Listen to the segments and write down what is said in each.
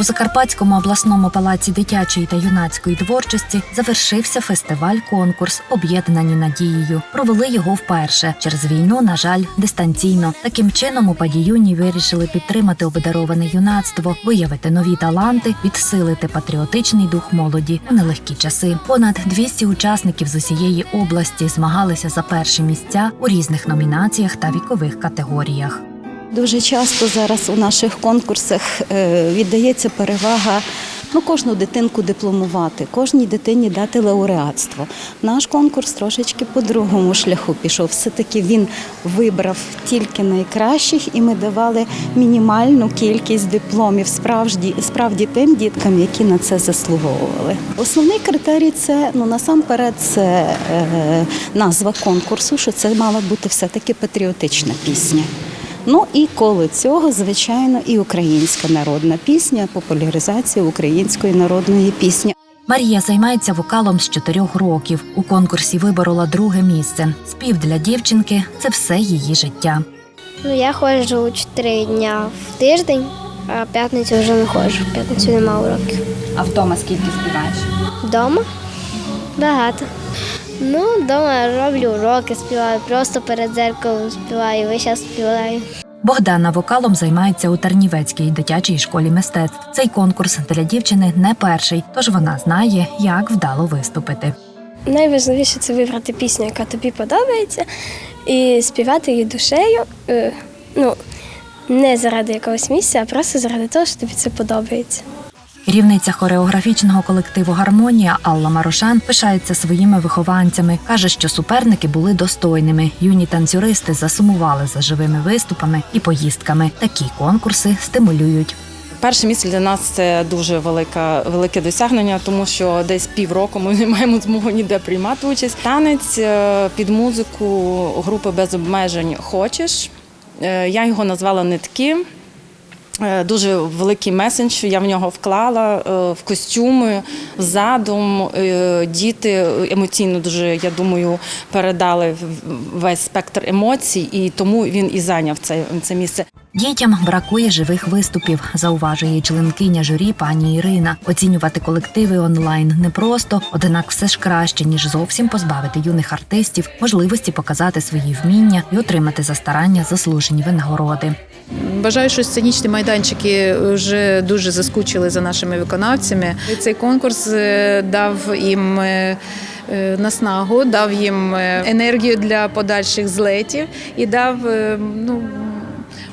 У Закарпатському обласному палаці дитячої та юнацької творчості завершився фестиваль-конкурс Об'єднані надією. Провели його вперше через війну, на жаль, дистанційно. Таким чином у падіюні вирішили підтримати обдароване юнацтво, виявити нові таланти, підсилити патріотичний дух молоді у нелегкі часи. Понад 200 учасників з усієї області змагалися за перші місця у різних номінаціях та вікових категоріях. Дуже часто зараз у наших конкурсах е, віддається перевага ну, кожну дитинку дипломувати, кожній дитині дати лауреатство. Наш конкурс трошечки по другому шляху пішов. Все-таки він вибрав тільки найкращих, і ми давали мінімальну кількість дипломів справді, справді тим діткам, які на це заслуговували. Основний критерій це ну насамперед це е, назва конкурсу, що це мала бути все-таки патріотична пісня. Ну і коло цього, звичайно, і українська народна пісня, популяризація української народної пісні. Марія займається вокалом з чотирьох років. У конкурсі виборола друге місце. Спів для дівчинки це все її життя. Ну, я ходжу 4 дня в тиждень, а п'ятницю вже не ходжу. П'ятницю нема уроків. А вдома скільки співаєш? Вдома багато. Ну, вдома роблю уроки, співаю, просто перед дзеркалом співаю, весь час співаю. Богдана вокалом займається у Тернівецькій дитячій школі мистецтв. Цей конкурс для дівчини не перший, тож вона знає, як вдало виступити. Найважливіше це вибрати пісню, яка тобі подобається, і співати її душею. е, Ну, не заради якогось місця, а просто заради того, що тобі це подобається. Керівниця хореографічного колективу Гармонія Алла Марошан пишається своїми вихованцями. каже, що суперники були достойними. Юні танцюристи засумували за живими виступами і поїздками. Такі конкурси стимулюють. Перше місце для нас це дуже велика, велике досягнення, тому що десь півроку ми не маємо змогу ніде приймати участь. Танець е, під музику групи без обмежень Хочеш. Е, Я його назвала нитки. Е, Дуже великий месендж я в нього вклала е, в костюми, в задум. Е, Діти емоційно дуже, я думаю, передали весь спектр емоцій, і тому він і зайняв це, це місце. Дітям бракує живих виступів, зауважує членкиня журі пані Ірина. Оцінювати колективи онлайн непросто, однак все ж краще ніж зовсім позбавити юних артистів можливості показати свої вміння і отримати за старання заслужені винагороди. Вважаю, що сценічні майданчики вже дуже заскучили за нашими виконавцями. Цей конкурс е, дав їм е, е, наснагу, дав їм енергію для подальших злетів і дав ну.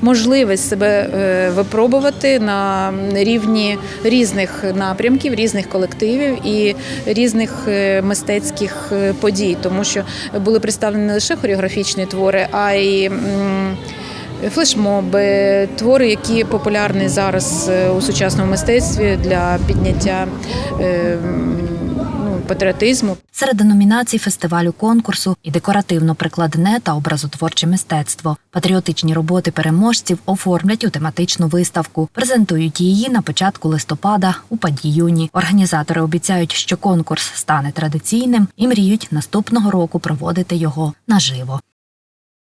Можливість себе е, випробувати на рівні різних напрямків, різних колективів і різних е, мистецьких е, подій, тому що були представлені не лише хореографічні твори, а й флешмоби, твори, які популярні зараз у сучасному мистецтві для підняття патріотизму. Серед номінацій фестивалю конкурсу і декоративно-прикладне та образотворче мистецтво. Патріотичні роботи переможців оформлять у тематичну виставку. Презентують її на початку листопада у Падіюні. Організатори обіцяють, що конкурс стане традиційним і мріють наступного року проводити його наживо.